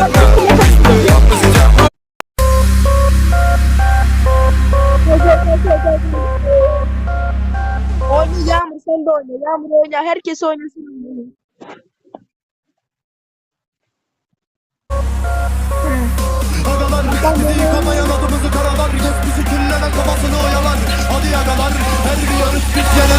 Oyna Yağmur sen de oyna. Yağmur oyna. Herkes oynasın. Agalar bizi yıkamayan adımızı karalar Kes bizi küllemen kafasını oyalar Hadi agalar her bir yarış bitken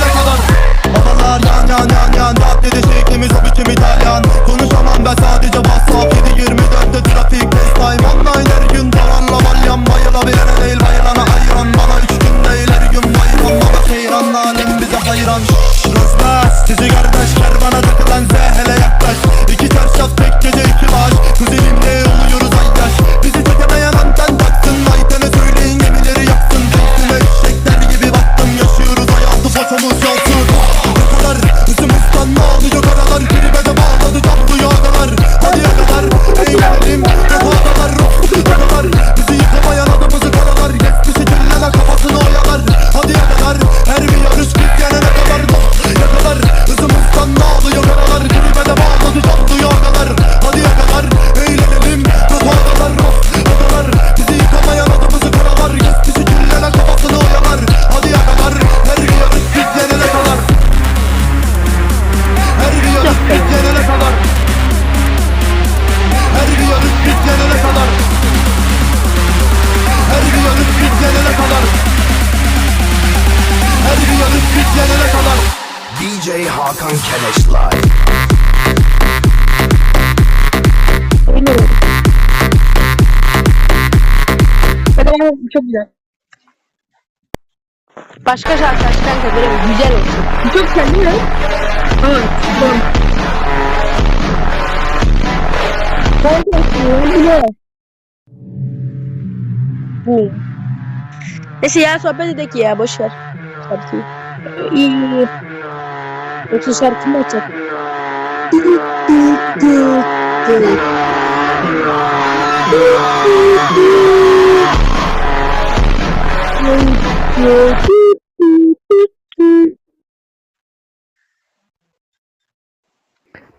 sizi kardeş kervana takılan Z DJ Hakan Keleş Live. Çok güzel. Başka şarkı aç kanka böyle güzel olsun. Çok güzel değil mi? Evet. Tamam. Kanka. Bu. Neyse ya sohbet edek ya boş ver. Şarkıyı. İyi iyi. iyi. Yoksa şarkı mı açacak?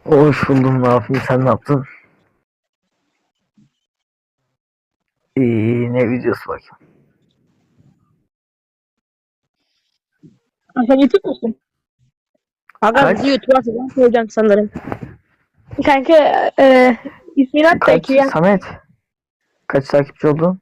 Hoş buldum yapayım sen ne yaptın? İyi ne videosu bakayım. Sen YouTube musun? Aga bizi YouTube'a koyacağım sanırım. Kanka e, ismini at da Kaç ekleyen. Samet? Kaç takipçi oldun?